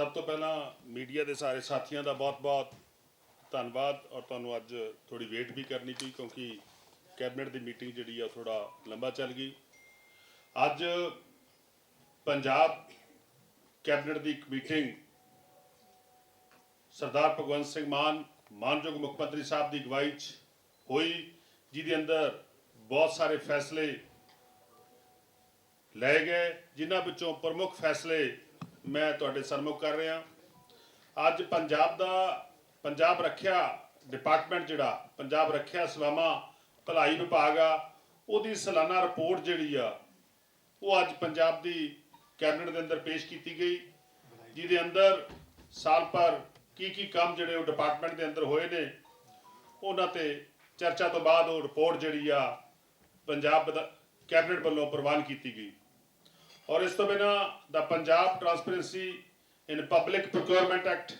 ਸਭ ਤੋਂ ਪਹਿਲਾਂ ਮੀਡੀਆ ਦੇ ਸਾਰੇ ਸਾਥੀਆਂ ਦਾ ਬਹੁਤ-ਬਹੁਤ ਧੰਨਵਾਦ ਔਰ ਤੁਹਾਨੂੰ ਅੱਜ ਥੋੜੀ ਵੇਟ ਵੀ ਕਰਨੀ ਪਈ ਕਿਉਂਕਿ ਕੈਬਨਿਟ ਦੀ ਮੀਟਿੰਗ ਜਿਹੜੀ ਆ ਥੋੜਾ ਲੰਬਾ ਚੱਲ ਗਈ। ਅੱਜ ਪੰਜਾਬ ਕੈਬਨਿਟ ਦੀ ਇੱਕ ਮੀਟਿੰਗ ਸਰਦਾਰ ਭਗਵੰਤ ਸਿੰਘ ਮਾਨ, ਮਾਨਯੋਗ ਮੁੱਖ ਮੰਤਰੀ ਸਾਹਿਬ ਦੀ ਅਗਵਾਈ 'ਚ ਹੋਈ, ਜਿਹਦੇ ਅੰਦਰ ਬਹੁਤ ਸਾਰੇ ਫੈਸਲੇ ਲਏ ਗਏ, ਜਿਨ੍ਹਾਂ ਵਿੱਚੋਂ ਪ੍ਰਮੁੱਖ ਫੈਸਲੇ ਮੈਂ ਤੁਹਾਡੇ ਸਾਹਮਣੇ ਕਰ ਰਿਹਾ। ਅੱਜ ਪੰਜਾਬ ਦਾ, ਪੰਜਾਬ ਰੱਖਿਆ ਡਿਪਾਰਟਮੈਂਟ ਜਿਹੜਾ, ਪੰਜਾਬ ਰੱਖਿਆ ਸਲਾਮਾ ਭਲਾਈ ਵਿਭਾਗ ਆ, ਉਹਦੀ ਸਾਲਾਨਾ ਰਿਪੋਰਟ ਜਿਹੜੀ ਆ, ਉਹ ਅੱਜ ਪੰਜਾਬ ਦੀ ਕੈਬਨਿਟ ਦੇ ਅੰਦਰ ਪੇਸ਼ ਕੀਤੀ ਗਈ। ਜਿਹਦੇ ਅੰਦਰ ਸਾਲ ਭਰ ਕੀ ਕੀ ਕੰਮ ਜਿਹੜੇ ਉਹ ਡਿਪਾਰਟਮੈਂਟ ਦੇ ਅੰਦਰ ਹੋਏ ਨੇ, ਉਹਨਾਂ ਤੇ ਚਰਚਾ ਤੋਂ ਬਾਅਦ ਉਹ ਰਿਪੋਰਟ ਜਿਹੜੀ ਆ, ਪੰਜਾਬ ਵਿਧਾ- ਕੈਬਨਿਟ ਵੱਲੋਂ ਪ੍ਰਵਾਨ ਕੀਤੀ ਗਈ। ਔਰ ਇਸ ਤੋਂ ਬਿਨਾ ਦਾ Punjab transparency in public procurement act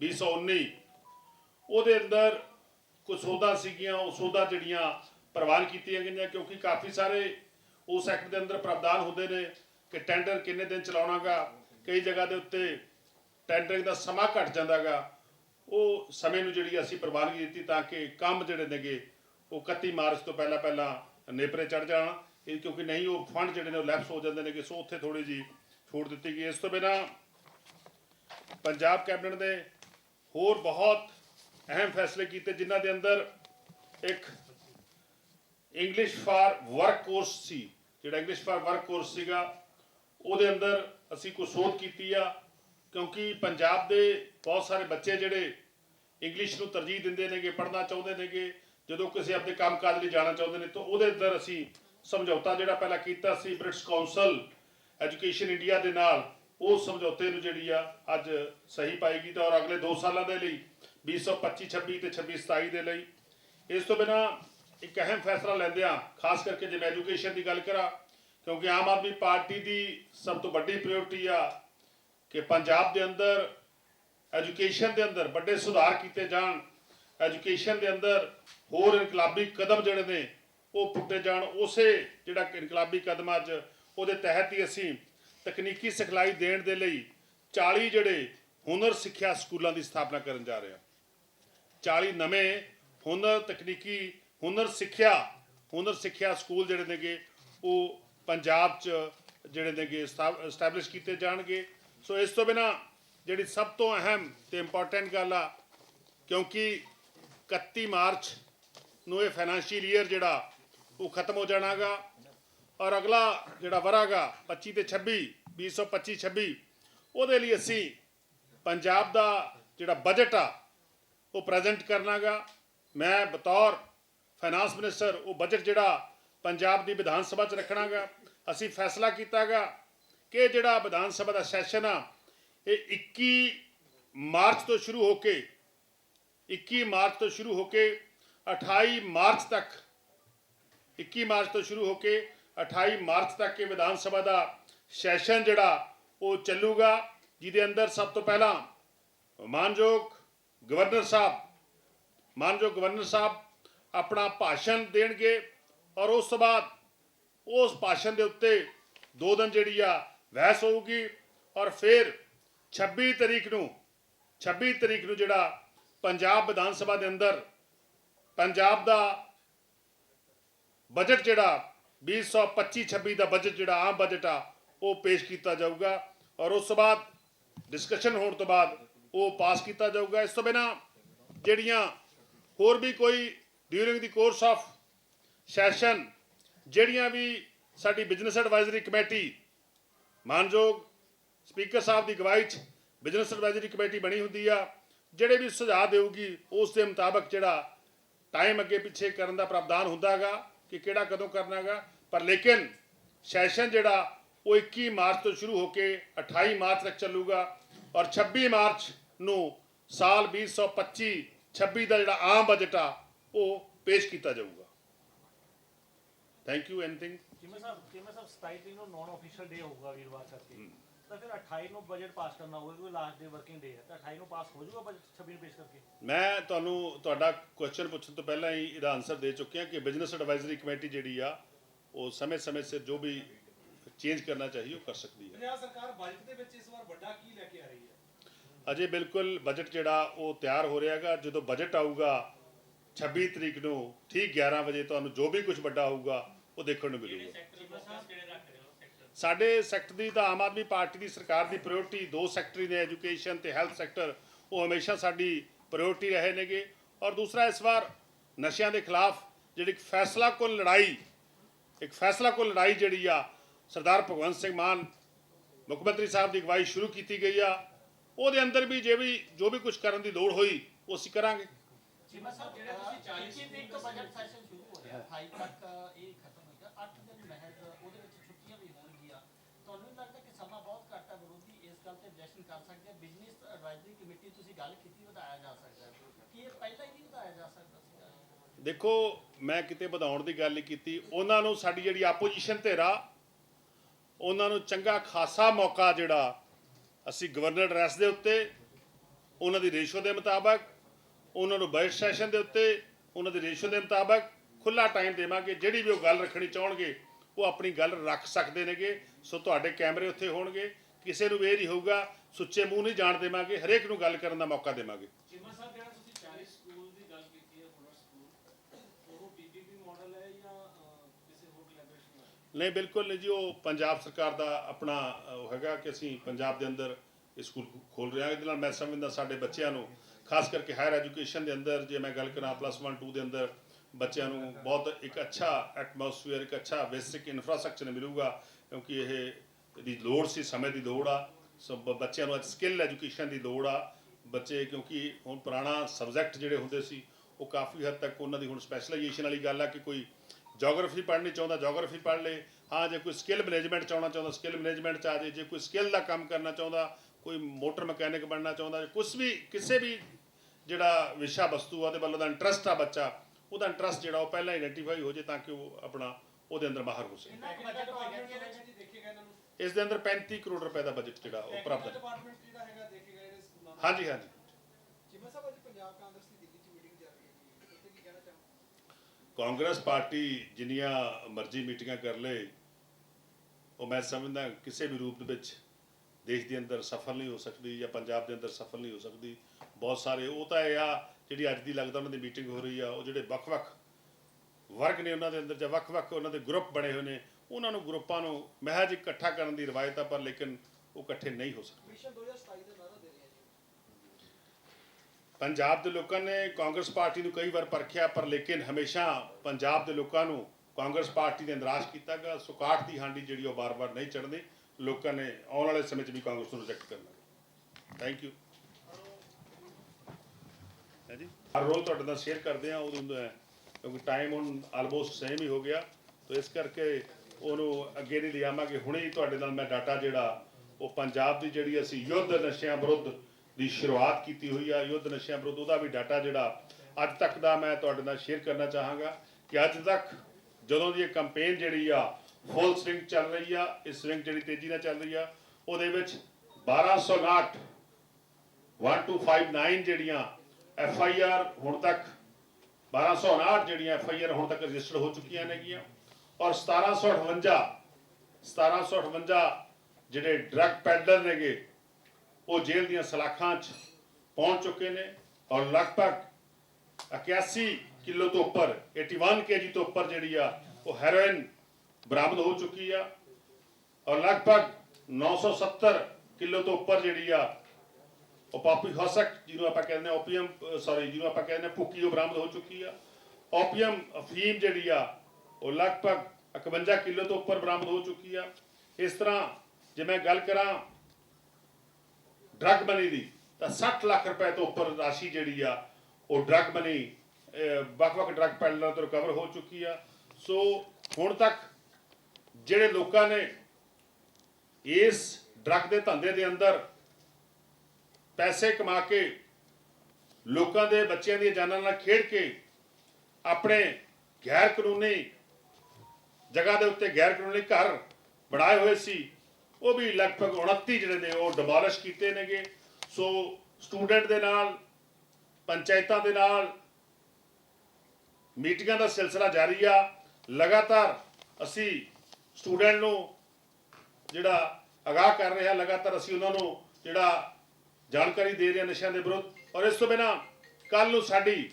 2019 ਉਹਦੇ ਅੰਦਰ ਕੁਝ ਸੋਧਾਂ ਸੀਗੀਆਂ, ਉਹ ਸੋਧਾਂ ਜਿਹੜੀਆਂ ਪ੍ਰਵਾਨ ਕੀਤੀਆਂ ਗਈਆਂ, ਕਿਉਂਕਿ ਕਾਫੀ ਸਾਰੇ ਉਸ ਐਕਟ ਦੇ ਅੰਦਰ ਪ੍ਰਾਵਧਾਨ ਹੁੰਦੇ ਨੇ ਕਿ ਟੈਂਡਰ ਕਿੰਨੇ ਦਿਨ ਚਲਾਉਣਾਗਾ, ਕਈ ਜਗ੍ਹਾ ਦੇ ਉੱਤੇ ਟੈਂਡਰਿੰਗ ਦਾ ਸਮਾਂ ਘਟ ਜਾਂਦਾਗਾ, ਉਹ ਸਮੇਂ ਨੂੰ ਜਿਹੜੀ ਅਸੀਂ ਪ੍ਰਵਾਨਗੀ ਦਿੱਤੀ ਤਾਂ ਕਿ ਕੰਮ ਜਿਹੜੇ ਨੇਗੇ, ਉਹ 31 ਮਾਰਚ ਤੋਂ ਪਹਿਲਾਂ ਪਹਿਲਾਂ ਨੇਪਰੇ ਚੜ ਜਾਣ। ਇਹ ਕਿਉਂਕਿ ਨਹੀਂ, ਉਹ ਫੰਡ ਜਿਹੜੇ ਨੇ ਉਹ ਲੈਪਸ ਹੋ ਜਾਂਦੇ ਨੇਗੇ ਸੋ ਉੱਥੇ ਥੋੜੀ ਜੀ ਛੋਟ ਦਿੱਤੀ ਗਈ ਇਸ ਤੋਂ ਬਿਨਾ ਪੰਜਾਬ ਕੈਬਨਿਟ ਨੇ ਹੋਰ ਬਹੁਤ ਅਹਿਮ ਫੈਸਲੇ ਕੀਤੇ, ਜਿਨ੍ਹਾਂ ਦੇ ਅੰਦਰ ਇੱਕ ਇੰਗਲਿਸ਼ ਫਾਰ ਵਰਕ ਕੋਰਸ ਸੀ। ਜਿਹੜਾ ਇੰਗਲਿਸ਼ ਫਾਰ ਵਰਕ ਕੋਰਸ ਸੀਗਾ, ਉਹਦੇ ਅੰਦਰ ਅਸੀਂ ਕੁਝ ਸੋਧ ਕੀਤੀ ਆ, ਕਿਉਂਕਿ ਪੰਜਾਬ ਦੇ ਬਹੁਤ ਸਾਰੇ ਬੱਚੇ ਜਿਹੜੇ ਇੰਗਲਿਸ਼ ਨੂੰ ਤਰਜੀਹ ਦਿੰਦੇ ਨੇਗੇ, ਪੜ੍ਹਨਾ ਚਾਹੁੰਦੇ ਨੇਗੇ, ਜਦੋਂ ਕਿਸੇ ਆਪਣੇ ਕੰਮਕਾਜ ਲਈ ਜਾਣਾ ਚਾਹੁੰਦੇ ਨੇ, ਤਾਂ ਉਹਦੇ ਅੰਦਰ ਅਸੀਂ ਸਮਝੌਤਾ ਜਿਹੜਾ ਪਹਿਲਾਂ ਕੀਤਾ ਸੀ ਬ੍ਰਿਟਿਸ਼ ਕਾਉਂਸਲ ਐਜੂਕੇਸ਼ਨ ਇੰਡੀਆ ਦੇ ਨਾਲ, ਉਹ ਸਮਝੌਤੇ ਨੂੰ ਜਿਹੜੀ ਆ ਅੱਜ ਸਹੀ ਪਾਏਗੀ ਤਾਂ ਔਰ ਅਗਲੇ 2 ਸਾਲਾਂ ਦੇ ਲਈ 2025 26 ਤੇ 26 27 ਦੇ ਲਈ। ਇਸ ਤੋਂ ਬਿਨਾ ਇੱਕ ਅਹਿਮ ਫੈਸਲਾ ਲੈਂਦੇ ਆ ਖਾਸ ਕਰਕੇ ਜੇ ਮੈਂ ਐਜੂਕੇਸ਼ਨ ਦੀ ਗੱਲ ਕਰਾਂ, ਕਿਉਂਕਿ ਆਮ ਆਦਮੀ ਪਾਰਟੀ ਦੀ ਸਭ ਤੋਂ ਵੱਡੀ ਪ੍ਰਾਇੋਰਟੀ ਆ ਕਿ ਪੰਜਾਬ ਦੇ ਅੰਦਰ, ਐਜੂਕੇਸ਼ਨ ਦੇ ਅੰਦਰ ਵੱਡੇ ਸੁਧਾਰ ਕੀਤੇ ਜਾਣ। ਐਜੂਕੇਸ਼ਨ ਦੇ ਅੰਦਰ ਹੋਰ ਇਨਕਲਾਬੀ ਕਦਮ ਜਿਹੜੇ ਨੇ ਉਹ ਪੁੱਟੇ ਜਾਣ। ਉਸੇ ਜਿਹੜਾ ਇਨਕਲਾਬੀ ਕਦਮ ਅੱਜ ਉਹਦੇ ਤਹਿਤ ਹੀ ਅਸੀਂ ਤਕਨੀਕੀ ਸਿਖਲਾਈ ਦੇਣ ਦੇ ਲਈ 40 ਜਿਹੜੇ ਹੁਨਰ ਸਿੱਖਿਆ ਸਕੂਲਾਂ ਦੀ ਸਥਾਪਨਾ ਕਰਨ ਜਾ ਰਹੇ ਹਾਂ। 40 ਨਵੇਂ ਹੁਨਰ, ਤਕਨੀਕੀ ਹੁਨਰ ਸਿੱਖਿਆ ਹੁਨਰ ਸਿੱਖਿਆ ਸਕੂਲ ਜਿਹੜੇ ਨੇਗੇ, ਉਹ ਪੰਜਾਬ 'ਚ ਜਿਹੜੇ ਨੇਗੇ ਸਟੈਬਲਿਸ਼ ਕੀਤੇ ਜਾਣਗੇ। ਸੋ ਇਸ ਤੋਂ ਬਿਨਾ ਜਿਹੜੀ ਸਭ ਤੋਂ ਅਹਿਮ ਤੇ ਇੰਪੋਰਟੈਂਟ ਗੱਲ ਆ, ਕਿਉਂਕਿ 31 ਮਾਰਚ ਨੂੰ ਇਹ ਫਾਈਨੈਂਸ਼ੀਅਲ ਈਅਰ ਜਿਹੜਾ ਉਹ ਖਤਮ ਹੋ ਜਾਣਾਗਾ। ਔਰ ਅਗਲਾ ਜਿਹੜਾ ਵਰਾਗਾ 25 ਤੇ 26 2025 26 ਉਹਦੇ ਲਈ ਅਸੀਂ ਪੰਜਾਬ ਦਾ ਜਿਹੜਾ ਬਜਟ ਆ, ਉਹ ਪ੍ਰੈਜ਼ੈਂਟ ਕਰਨਾਗਾ। ਮੈਂ ਬਤੌਰ ਫਾਈਨਾਂਸ ਮਿਨਿਸਟਰ ਉਹ ਬਜਟ ਜਿਹੜਾ ਪੰਜਾਬ ਦੀ ਵਿਧਾਨ ਸਭਾ 'ਚ ਰੱਖਣਾਗਾ। ਅਸੀਂ ਫੈਸਲਾ ਕੀਤਾਗਾ ਕਿ ਜਿਹੜਾ ਵਿਧਾਨ ਸਭਾ ਦਾ ਸੈਸ਼ਨ ਆ, ਇਹ 21 ਮਾਰਚ ਤੋਂ ਸ਼ੁਰੂ ਹੋ ਕੇ 21 ਮਾਰਚ ਤੋਂ ਸ਼ੁਰੂ ਹੋ ਕੇ 28 ਮਾਰਚ ਤੱਕ 21 ਮਾਰਚ ਤੋਂ ਸ਼ੁਰੂ ਹੋ ਕੇ 28 ਮਾਰਚ ਤੱਕ ਇਹ ਵਿਧਾਨ ਸਭਾ ਦਾ ਸੈਸ਼ਨ ਜਿਹੜਾ ਉਹ ਚੱਲੂਗਾ, ਜਿਹਦੇ ਅੰਦਰ ਸਭ ਤੋਂ ਪਹਿਲਾਂ ਮਾਨਯੋਗ ਗਵਰਨਰ ਸਾਹਿਬ, ਮਾਨਯੋਗ ਗਵਰਨਰ ਸਾਹਿਬ ਆਪਣਾ ਭਾਸ਼ਣ ਦੇਣਗੇ ਔਰ ਉਸ ਤੋਂ ਬਾਅਦ ਉਸ ਭਾਸ਼ਣ ਦੇ ਉੱਤੇ ਦੋ ਦਿਨ ਜਿਹੜੀ ਆ ਬਹਿਸ ਹੋਊਗੀ ਔਰ ਫਿਰ 26 ਤਰੀਕ ਨੂੰ 26 ਤਰੀਕ ਨੂੰ ਜਿਹੜਾ ਪੰਜਾਬ ਵਿਧਾਨ ਸਭਾ ਦੇ ਅੰਦਰ ਪੰਜਾਬ ਦਾ ਬਜਟ ਜਿਹੜਾ 2025 26 ਦਾ ਬਜਟ ਜਿਹੜਾ ਆਮ ਬਜਟ ਆ, ਉਹ ਪੇਸ਼ ਕੀਤਾ ਜਾਊਗਾ ਔਰ ਉਸ ਤੋਂ ਬਾਅਦ ਡਿਸਕਸ਼ਨ ਹੋਣ ਤੋਂ ਬਾਅਦ ਉਹ ਪਾਸ ਕੀਤਾ ਜਾਊਗਾ। ਇਸ ਤੋਂ ਬਿਨਾ ਜਿਹੜੀਆਂ ਹੋਰ ਵੀ ਕੋਈ ਡਿਊਰਿੰਗ ਦੀ ਕੋਰਸ ਆਫ ਸੈਸ਼ਨ ਜਿਹੜੀਆਂ ਵੀ ਸਾਡੀ ਬਿਜ਼ਨਸ ਐਡਵਾਈਜ਼ਰੀ ਕਮੇਟੀ ਮਾਨਯੋਗ ਸਪੀਕਰ ਸਾਹਿਬ ਦੀ ਅਗਵਾਈ 'ਚ ਬਿਜ਼ਨਸ ਐਡਵਾਈਜ਼ਰੀ ਕਮੇਟੀ ਬਣੀ ਹੁੰਦੀ ਆ, ਜਿਹੜੇ ਵੀ ਸੁਝਾਅ ਦੇਊਗੀ, ਉਸ ਦੇ ਮੁਤਾਬਕ ਜਿਹੜਾ ਟਾਈਮ ਅੱਗੇ ਪਿੱਛੇ ਕਰਨ ਦਾ ਪ੍ਰਾਵਧਾਨ ਹੁੰਦਾਗਾ ਕਿ ਕਿਹੜਾ ਕਦੋਂ ਕਰਨਾਗਾ। ਪਰ ਲੇਕਿਨ ਸੈਸ਼ਨ ਜਿਹੜਾ ਉਹ 21 ਮਾਰਚ ਤੋਂ ਸ਼ੁਰੂ ਹੋ ਕੇ 28 ਮਾਰਚ ਤੱਕ ਚੱਲੂਗਾ ਔਰ 26 ਮਾਰਚ ਨੂੰ ਸਾਲ 2025 26 ਦਾ ਜਿਹੜਾ ਆਮ ਬਜਟ ਆ ਉਹ ਪੇਸ਼ ਕੀਤਾ ਜਾਊਗਾ। ਥੈਂਕ ਯੂ ਐਨੀਥਿੰਗ ਜਿਵੇਂ ਸਾਹਿਬ ਜਿਵੇਂ ਸਾਹਿਬ 27 ਤਰੀਕ ਨੂੰ ਨੌਨ ਆਫੀਸ਼ੀਅਲ ਡੇ ਹੋਊਗਾ ਵੀਰਵਾਰ ਕਰਕੇ। ਤਾਂ ਫਿਰ 28 ਨੂੰ ਬਜਟ ਪਾਸ ਕਰਨਾ ਹੋਊਗਾ ਕਿਉਂਕਿ ਲਾਸਟ ਡੇ ਵਰਕਿੰਗ ਡੇ ਹੈ। ਤਾਂ 28 ਨੂੰ ਪਾਸ ਹੋ ਜਾਊਗਾ ਬਜਟ 26 ਨੂੰ ਪੇਸ਼ ਕਰਕੇ? ਮੈਂ ਤੁਹਾਨੂੰ ਤੁਹਾਡਾ ਕੁਐਸਚਨ ਪੁੱਛਣ ਤੋਂ ਪਹਿਲਾਂ ਹੀ ਇਹਦਾ ਆਨਸਰ ਦੇ ਚੁੱਕਿਆ ਕਿ ਬਿਜ਼ਨਸ ਐਡਵਾਈਜ਼ਰੀ ਕਮੇਟੀ ਜਿਹੜੀ ਆ ਉਹ ਸਮੇਂ-ਸਮੇਂ ਸਿਰ ਜੋ ਵੀ ਚੇਂਜ ਕਰਨਾ ਚਾਹੀਏ ਉਹ ਕਰ ਸਕਦੀ ਹੈ। ਪੰਜਾਬ ਸਰਕਾਰ ਬਜਟ ਦੇ ਵਿੱਚ ਇਸ ਵਾਰ ਵੱਡਾ ਕੀ ਲੈ ਕੇ ਆ ਰਹੀ ਹੈ? ਅਜੇ ਬਿਲਕੁਲ ਬਜਟ ਜਿਹੜਾ ਉਹ ਤਿਆਰ ਹੋ ਰਿਹਾ ਹੈਗਾ। ਜਦੋਂ ਬਜਟ ਆਊਗਾ 26 ਤਰੀਕ ਨੂੰ ਠੀਕ 11 ਵਜੇ ਤੁਹਾਨੂੰ ਜੋ ਵੀ ਕੁਝ ਵੱਡਾ ਹੋਊਗਾ ਉਹ ਦੇਖਣ ਨੂੰ ਮਿਲੂਗਾ। ਸਾਡੇ ਸੈਕਟਰ ਦੀ ਤਾਂ ਆਮ ਆਦਮੀ ਪਾਰਟੀ ਦੀ ਸਰਕਾਰ ਦੀ ਪ੍ਰਾਇੋਰਟੀ ਦੋ ਸੈਕਟਰ ਨੇ ਐਜੂਕੇਸ਼ਨ ਤੇ ਹੈਲਥ ਸੈਕਟਰ ਉਹ ਹਮੇਸ਼ਾ ਸਾਡੀ ਪ੍ਰਾਇੋਰਟੀ ਰਹੇ ਨੇਗੇ। ਔਰ ਦੂਸਰਾ ਇਸ ਵਾਰ ਨਸ਼ਿਆਂ ਦੇ ਖਿਲਾਫ ਜਿਹੜੀ ਇੱਕ ਫੈਸਲਾ ਕੁਲ ਲੜਾਈ ਇੱਕ ਫੈਸਲਾ ਕੁਲ ਲੜਾਈ ਜਿਹੜੀ ਆ ਸਰਦਾਰ ਭਗਵੰਤ ਸਿੰਘ ਮਾਨ ਮੁੱਖ ਮੰਤਰੀ ਸਾਹਿਬ ਦੀ ਅਗਵਾਈ ਸ਼ੁਰੂ ਕੀਤੀ ਗਈ ਆ। ਉਹਦੇ ਅੰਦਰ ਵੀ ਜੇ ਵੀ ਜੋ ਵੀ ਕੁਝ ਕਰਨ ਦੀ ਲੋੜ ਹੋਈ ਉਹ ਅਸੀਂ ਕਰਾਂਗੇ। ਚੀਮਾ ਸਾਹਿਬ ਜਿਹੜੇ ਤੁਸੀਂ 40 ਤਰੀਕ ਤੋਂ ਬਜਟ ਸੈਸ਼ਨ ਸ਼ੁਰੂ ਹੋ ਰਿਹਾ 28 ਤੱਕ ਇਹ ਖਤਮ ਹੋਏਗਾ 8 ਦਿਨ ਮਹਿਜ਼ ਉਹਦੇ ਵਿੱਚ ਛੁੱਟੀਆਂ ਵੀ ਹੋਣਗੀਆਂ ਤੁਹਾਨੂੰ ਲੱਗਦਾ ਕਿ ਸਮਾਂ ਬਹੁਤ ਘੱਟ ਹੈ ਵਿਰੋਧੀ ਇਸ ਗੱਲ ਤੇ objection ਕਰ ਸਕਦੇ ਬਿਜ਼ਨਸ ਐਡਵਾਈਜ਼ਰੀ ਕਮੇਟੀ ਤੁਸੀਂ ਗੱਲ ਕੀਤੀ, ਵਧਾਇਆ ਜਾ ਸਕਦਾ ਹੈ। ਇਹ ਪਹਿਲਾਂ ਹੀ ਨਹੀਂ ਵਧਾਇਆ ਜਾ ਸਕਦਾ ਸੀ? ਦੇਖੋ, ਮੈਂ ਕਿਤੇ ਵਧਾਉਣ ਦੀ ਗੱਲ ਨਹੀਂ ਕੀਤੀ। ਉਹਨਾਂ ਨੂੰ ਸਾਡੀ ਜਿਹੜੀ ਆਪੋਜੀਸ਼ਨ ਧਿਰਾ ਉਹਨਾਂ ਨੂੰ ਚੰਗਾ ਖਾਸਾ ਮੌਕਾ ਜਿਹੜਾ ਅਸੀਂ ਗਵਰਨਰ ਐਡਰੈਸ ਦੇ ਉੱਤੇ, ਉਹਨਾਂ ਦੀ ਰੇਸ਼ੋ ਦੇ ਮੁਤਾਬਕ, ਉਹਨਾਂ ਨੂੰ ਬਜਟ ਸੈਸ਼ਨ ਦੇ ਉੱਤੇ, ਉਹਨਾਂ ਦੀ ਰੇਸ਼ੋ ਦੇ ਮੁਤਾਬਕ ਖੁੱਲਾ ਟਾਈਮ ਦੇਵਾਂਗੇ। ਜਿਹੜੀ ਵੀ ਉਹ ਗੱਲ ਰੱਖਣੀ ਚਾਹਣਗੇ, ਉਹ ਆਪਣੀ ਗੱਲ ਰੱਖ ਸਕਦੇ ਨੇਗੇ। ਸੋ ਤੁਹਾਡੇ ਕੈਮਰੇ ਉੱਥੇ ਹੋਣਗੇ। ਕਿਸੇ ਨੂੰ ਇਹ ਨਹੀਂ ਹੋਊਗਾ ਸੁੱਚੇ ਮੂੰਹ ਨਹੀਂ ਜਾਣ ਦੇਵਾਂਗੇ ਹਰੇਕ ਨੂੰ ਗੱਲ ਕਰਨ ਦਾ ਮੌਕਾ ਦੇਵਾਂਗੇ। ਚੀਮਾ ਸਾਹਿਬ ਜਿਹੜਾ ਤੁਸੀਂ 40 ਸਕੂਲ ਦੀ ਗੱਲ ਕੀਤੀ ਹੈ ਹੁਨਰ ਸਕੂਲ। ਉਹ ਪੀਪੀਪੀ ਮਾਡਲ ਹੈ ਜਾਂ ਅਹ, ਕਿਸੇ ਹੋਰ ਕੋਲੈਬੋਰੇਸ਼ਨ ਹੈ ਨਹੀਂ ਬਿਲਕੁਲ ਨਹੀਂ ਜੀ ਉਹ ਪੰਜਾਬ ਸਰਕਾਰ ਦਾ ਆਪਣਾ ਉਹ ਹੈਗਾ ਕਿ ਅਸੀਂ ਪੰਜਾਬ ਦੇ ਅੰਦਰ ਇਹ ਸਕੂਲ ਖੋਲ ਰਹੇ ਹਾਂ। ਇਹਦੇ ਨਾਲ ਮੈਂ ਸਮਝਦਾ ਸਾਡੇ ਬੱਚਿਆਂ ਨੂੰ ਖਾਸ ਕਰਕੇ ਹਾਇਰ ਐਜੂਕੇਸ਼ਨ ਦੇ ਅੰਦਰ ਜੇ ਮੈਂ ਗੱਲ ਕਰਾਂ ਪਲੱਸ 1 2 ਦੇ ਅੰਦਰ ਬੱਚਿਆਂ ਨੂੰ ਬਹੁਤ ਇੱਕ ਅੱਛਾ ਐਟਮੋਸਫੀਅਰ ਇੱਕ ਅੱਛਾ ਬੇਸਿਕ ਇਨਫਰਾਸਟ੍ਰਕਚਰ ਮਿਲੂਗਾ, ਕਿਉਂਕਿ ਇਹ ਦੀ ਲੋੜ ਸੀ, ਸਮੇਂ ਦੀ ਲੋੜ ਆ। ਸੋ ਬ- ਬੱਚਿਆਂ ਨੂੰ ਅੱਜ ਸਕਿੱਲ ਐਜੂਕੇਸ਼ਨ ਦੀ ਲੋੜ ਆ। ਬੱਚੇ ਕਿਉਂਕਿ ਹੁਣ ਪੁਰਾਣਾ ਸਬਜੈਕਟ ਜਿਹੜੇ ਹੁੰਦੇ ਸੀ, ਉਹ ਕਾਫੀ ਹੱਦ ਤੱਕ ਉਹਨਾਂ ਦੀ ਹੁਣ ਸਪੈਸ਼ਲਾਈਜੇਸ਼ਨ ਵਾਲੀ ਗੱਲ ਆ ਕਿ ਕੋਈ ਜੀਓਗ੍ਰਾਫੀ ਪੜ੍ਹਨੀ ਚਾਹੁੰਦਾ ਜੀਓਗ੍ਰਾਫੀ ਪੜ੍ਹ ਲੇ। ਹਾਂ, ਜੇ ਕੋਈ ਸਕਿੱਲ ਮੈਨੇਜਮੈਂਟ ਚਾਹਣਾ ਚਾਹੁੰਦਾ ਸਕਿੱਲ ਮੈਨੇਜਮੈਂਟ ਚ ਆ ਜੇ। ਜੇ ਕੋਈ ਸਕਿੱਲ ਦਾ ਕੰਮ ਕਰਨਾ ਚਾਹੁੰਦਾ, ਕੋਈ ਮੋਟਰ ਮਕੈਨਿਕ ਬਣਨਾ ਚਾਹੁੰਦਾ ਕੁਝ ਵੀ, ਕਿਸੇ ਵੀ ਜਿਹੜਾ ਵਿਸ਼ਾ ਵਸਤੂ ਆ, ਉਹਦੇ ਵੱਲ ਉਹਦਾ ਇੰਟਰਸਟ ਆ ਬੱਚਾ। ਉਹਦਾ ਇੰਟਰਸਟ ਜਿਹੜਾ ਉਹ ਪਹਿਲਾਂ ਆਈਡੈਂਟੀਫਾਈ ਹੋ ਜੇ ਤਾਂ ਕਿ ਉਹ ਆਪਣਾ ਉਹਦੇ ਅੰਦਰ ਮਾਹਰ ਹੋ ਸਕੇ। ਕਿੰਨਾ ਬਜਟ ਡਿਪਾਰਟਮੈਂਟ ਹੋਏਗਾ ਦੇ ਵਿੱਚ ਜੀ ਦੇਖੇਗਾ ਇਹਨਾਂ ਨੂੰ ਇਸ ਦੇ ਅੰਦਰ 35 ਕਰੋੜ ਰੁਪਏ ਦਾ ਬਜਟ ਜਿਹੜਾ ਉਹ ਪ੍ਰਾਪਤ ਹੈ। ਡਿਪਾਰਟਮੈਂਟ ਜਿਹੜਾ ਹੈਗਾ ਦੇਖੇਗਾ ਇਹਦੇ ਸਕੂਲਾਂ ਦਾ। ਹਾਂਜੀ ਹਾਂਜੀ। ਚੀਮਾ ਸਾਹਿਬ ਅੱਜ ਪੰਜਾਬ ਕਾਂਗਰਸ ਦੀ ਦਿੱਲੀ 'ਚ ਮੀਟਿੰਗ ਚੱਲ ਰਹੀ ਹੈ ਜੀ। ਉੱਥੇ ਕੀ ਕਹਿਣਾ ਚਾਹੋਗੇ? ਕਾਂਗਰਸ ਪਾਰਟੀ ਜਿੰਨੀਆਂ ਮਰਜ਼ੀ ਮੀਟਿੰਗਾਂ ਕਰ ਲੇ ਉਹ ਮੈਂ ਸਮਝਦਾ ਕਿਸੇ ਵੀ ਰੂਪ ਦੇ ਵਿੱਚ ਦੇਸ਼ ਦੇ ਅੰਦਰ ਸਫਲ ਨਹੀਂ ਹੋ ਸਕਦੀ ਜਾਂ ਪੰਜਾਬ ਦੇ ਅੰਦਰ ਸਫਲ ਨਹੀਂ ਹੋ ਸਕਦੀ। ਬਹੁਤ ਸਾਰੇ ਉਹ ਤਾਂ ਇਹ ਆ ਜਿਹੜੀ ਅੱਜ ਦੀ ਲੱਗਦਾ ਉਹਨਾਂ ਦੀ ਮੀਟਿੰਗ ਹੋ ਰਹੀ ਆ ਉਹ ਜਿਹੜੇ ਵੱਖ-ਵੱਖ ਵਰਗ ਨੇ ਉਹਨਾਂ ਦੇ ਅੰਦਰ ਜਾਂ ਵੱਖ-ਵੱਖ ਉਹਨਾਂ ਦੇ ਗਰੁੱਪ ਬਣੇ ਹੋਏ ਨੇ ਉਹਨਾਂ ਨੂੰ ਗਰੁੱਪਾਂ ਨੂੰ ਮਹਿਜ ਇਕੱਠਾ ਕਰਨ ਦੀ ਰਵਾਇਤ ਆ ਪਰ ਲੇਕਿਨ ਉਹ ਇਕੱਠੇ ਨਹੀਂ ਹੋ ਸਕਦੇ। ਮਿਸ਼ਨ 2027 ਦਾ ਨਾਰਾ ਦੇ ਰਹੇ ਆ ਜੀ। ਪੰਜਾਬ ਦੇ ਲੋਕਾਂ ਨੇ ਕਾਂਗਰਸ ਪਾਰਟੀ ਨੂੰ ਕਈ ਵਾਰ ਪਰਖਿਆ ਪਰ ਲੇਕਿਨ ਹਮੇਸ਼ਾ ਪੰਜਾਬ ਦੇ ਲੋਕਾਂ ਨੂੰ ਕਾਂਗਰਸ ਪਾਰਟੀ ਨੇ ਨਿਰਾਸ਼ ਕੀਤਾ ਗਾ ਸੁਕਾਟ ਦੀ ਹਾਂਡੀ ਜਿਹੜੀ ਉਹ ਬਾਰ-ਬਾਰ ਨਹੀਂ ਚੜ੍ਹਦੀ। ਲੋਕਾਂ ਨੇ ਆਉਣ ਵਾਲੇ ਸਮੇਂ 'ਚ ਵੀ ਕਾਂਗਰਸ ਨੂੰ ਰਿਜੈਕਟ ਕਰਨਾ। ਥੈਂਕ ਯੂ ਹੈ ਜੀ ਹਰ ਰੋਜ਼ ਤੁਹਾਡੇ ਨਾਲ ਸ਼ੇਅਰ ਕਰਦੇ ਆ ਉਦੋਂ ਦਾ ਕਿਉਂਕਿ ਟਾਈਮ ਹੁਣ ਆਲਮੋਸਟ ਸੇਮ ਹੀ ਹੋ ਗਿਆ। ਤਾਂ ਇਸ ਕਰਕੇ ਉਹਨੂੰ ਅੱਗੇ ਨਹੀਂ ਲਿਆਵਾਂਗੇ ਹੁਣੇ ਹੀ ਤੁਹਾਡੇ ਨਾਲ ਮੈਂ ਡਾਟਾ ਜਿਹੜਾ, ਉਹ ਪੰਜਾਬ ਦੀ ਜਿਹੜੀ ਅਸੀਂ ਯੁੱਧ ਨਸ਼ਿਆਂ ਵਿਰੁੱਧ ਦੀ ਸ਼ੁਰੂਆਤ ਕੀਤੀ ਹੋਈ ਆ, ਯੁੱਧ ਨਸ਼ਿਆਂ ਵਿਰੁੱਧ ਉਹਦਾ ਵੀ ਡਾਟਾ ਜਿਹੜਾ ਅੱਜ ਤੱਕ ਦਾ ਮੈਂ ਤੁਹਾਡੇ ਨਾਲ ਸ਼ੇਅਰ ਕਰਨਾ ਚਾਹਾਂਗਾ ਕਿ ਅੱਜ ਤੱਕ ਜਦੋਂ ਦੀ ਇਹ ਕੈਂਪੇਨ ਜਿਹੜੀ ਆ ਫੁੱਲ ਸਵਿੰਗ ਚੱਲ ਰਹੀ ਆ ਇਹ ਸਵਿੰਗ ਜਿਹੜੀ ਤੇਜ਼ੀ ਨਾਲ ਚੱਲ ਰਹੀ ਆ, ਉਹਦੇ ਵਿੱਚ 1259 1259 ਜਿਹੜੀਆਂ ਐਫ ਆਈ ਆਰ ਹੁਣ ਤੱਕ 1259 ਜਿਹੜੀਆਂ ਐਫ ਆਈ ਆਰ ਹੁਣ ਤੱਕ ਰਜਿਸਟਰ ਹੋ ਚੁੱਕੀਆਂ ਨੇਗੀਆਂ ਔਰ 1758 1758 ਜਿਹੜੇ ਡਰੱਗ ਪੈਡਲਰ ਨੇਗੇ, ਉਹ ਜੇਲ੍ਹ ਦੀਆਂ ਸਲਾਖਾਂ 'ਚ ਪਹੁੰਚ ਚੁੱਕੇ ਨੇ। ਔਰ ਲਗਭਗ 81 ਕਿਲੋ ਤੋਂ ਉੱਪਰ 81 ਕੇਜੀ ਤੋਂ ਉੱਪਰ ਜਿਹੜੀ ਆ, ਉਹ ਹੈਰੋਇਨ ਬਰਾਮਦ ਹੋ ਚੁੱਕੀ ਆ। ਔਰ ਲਗਭਗ 970 ਕਿਲੋ ਤੋਂ ਉੱਪਰ ਜਿਹੜੀ ਆ ਉਹ ਪਾਪੀ ਹਸਕ ਜਿਹਨੂੰ ਆਪਾਂ ਕਹਿੰਦੇ ਆ ਓਪੀਅਮ ਸੌਰੀ ਜਿਹਨੂੰ ਆਪਾਂ ਕਹਿੰਦੇ ਆ ਭੁੱਕੀ ਉਹ ਬਰਾਮਦ ਹੋ ਚੁੱਕੀ ਆ ਓਪੀਅਮ ਅਫੀਮ ਜਿਹੜੀ ਆ ਉਹ ਲਗਭਗ 51 ਕਿਲੋ ਤੋਂ ਉੱਪਰ ਬਰਾਮਦ ਹੋ ਚੁੱਕੀ ਆ ਇਸ ਤਰ੍ਹਾਂ ਜੇ ਮੈਂ ਗੱਲ ਕਰਾਂ ਡਰੱਗ ਮਨੀ ਦੀ ਤਾਂ 60 ਲੱਖ ਰੁਪਏ ਤੋਂ ਉੱਪਰ ਰਾਸ਼ੀ ਜਿਹੜੀ ਆ ਉਹ ਡਰੱਗ ਮਨੀ ਵੱਖ-ਵੱਖ ਡਰੱਗ ਪੈਡਲਰਾਂ ਤੋਂ ਰਿਕਵਰ ਹੋ ਚੁੱਕੀ ਆ ਸੋ ਹੁਣ ਤੱਕ ਜਿਹੜੇ ਲੋਕਾਂ ਨੇ ਇਸ ਡਰੱਗ ਦੇ ਧੰਦੇ ਦੇ ਅੰਦਰ ਪੈਸੇ ਕਮਾ ਕੇ ਲੋਕਾਂ ਦੇ ਬੱਚਿਆਂ ਦੀਆਂ ਜਾਨਾਂ ਨਾਲ ਖੇਡ ਕੇ ਆਪਣੇ ਗੈਰ ਕਾਨੂੰਨੀ ਜਗ੍ਹਾ ਦੇ ਉੱਤੇ ਗੈਰ ਕਾਨੂੰਨੀ ਘਰ ਬਣਾਏ ਹੋਏ ਸੀ, ਉਹ ਵੀ ਲਗਭਗ 29 ਜਿਹੜੇ ਨੇ ਉਹ ਡਿਮੋਲਿਸ਼ ਕੀਤੇ ਨੇਗੇ। ਸੋ ਸਟੂਡੈਂਟ ਦੇ ਨਾਲ, ਪੰਚਾਇਤਾਂ ਦੇ ਨਾਲ ਮੀਟਿੰਗਾਂ ਦਾ ਸਿਲਸਿਲਾ ਜਾਰੀ ਆ। ਲਗਾਤਾਰ ਅਸੀਂ ਸਟੂਡੈਂਟ ਨੂੰ ਜਿਹੜਾ ਅਗਾਹ ਕਰ ਰਹੇ ਹਾਂ ਲਗਾਤਾਰ ਅਸੀਂ ਉਹਨਾਂ ਨੂੰ ਜਿਹੜਾ ਜਾਣਕਾਰੀ ਦੇ ਰਹੇ ਨਸ਼ਿਆਂ ਦੇ ਵਿਰੁੱਧ। ਔਰ ਇਸ ਤੋਂ ਬਿਨਾਂ ਕੱਲ ਨੂੰ ਸਾਡੀ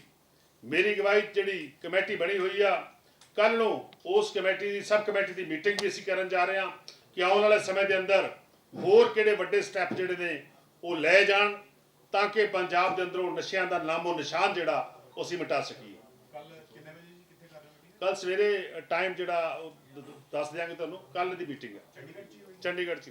ਮੇਰੀ 'ਚ ਜਿਹੜੀ ਕਮੇਟੀ ਬਣੀ ਹੋਈ ਆ ਕੱਲ ਨੂੰ ਉਸ ਕਮੇਟੀ ਦੀ ਸਬ ਕਮੇਟੀ ਦੀ ਮੀਟਿੰਗ ਵੀ ਅਸੀਂ ਕਰਨ ਜਾ ਰਹੇ ਹਾਂ ਕਿ ਆਉਣ ਵਾਲੇ ਸਮੇਂ ਦੇ ਅੰਦਰ ਹੋਰ ਕਿਹੜੇ ਵੱਡੇ ਸਟੈਪ ਜਿਹੜੇ ਨੇ ਉਹ ਲੈ ਜਾਣ ਤਾਂ ਕਿ ਪੰਜਾਬ ਦੇ ਅੰਦਰੋਂ ਨਸ਼ਿਆਂ ਦਾ ਨਾਮੋ ਨਿਸ਼ਾਨ ਜਿਹੜਾ ਉਹ ਅਸੀਂ ਮਿਟਾ ਸਕੀਏ। ਕੱਲ ਕਿੰਨੇ ਵਜੇ ਜੀ ਕਿੱਥੇ ਕਰ ਰਹੇ ਹੋ ਮੀਟਿੰਗ ਕੱਲ ਸਵੇਰੇ ਟਾਈਮ ਜਿਹੜਾ ਦੱਸ ਦਿਆਂਗੇ ਤੁਹਾਨੂੰ ਕੱਲ ਦੀ ਮੀਟਿੰਗ ਹੈ। ਚੰਡੀਗੜ੍ਹ 'ਚ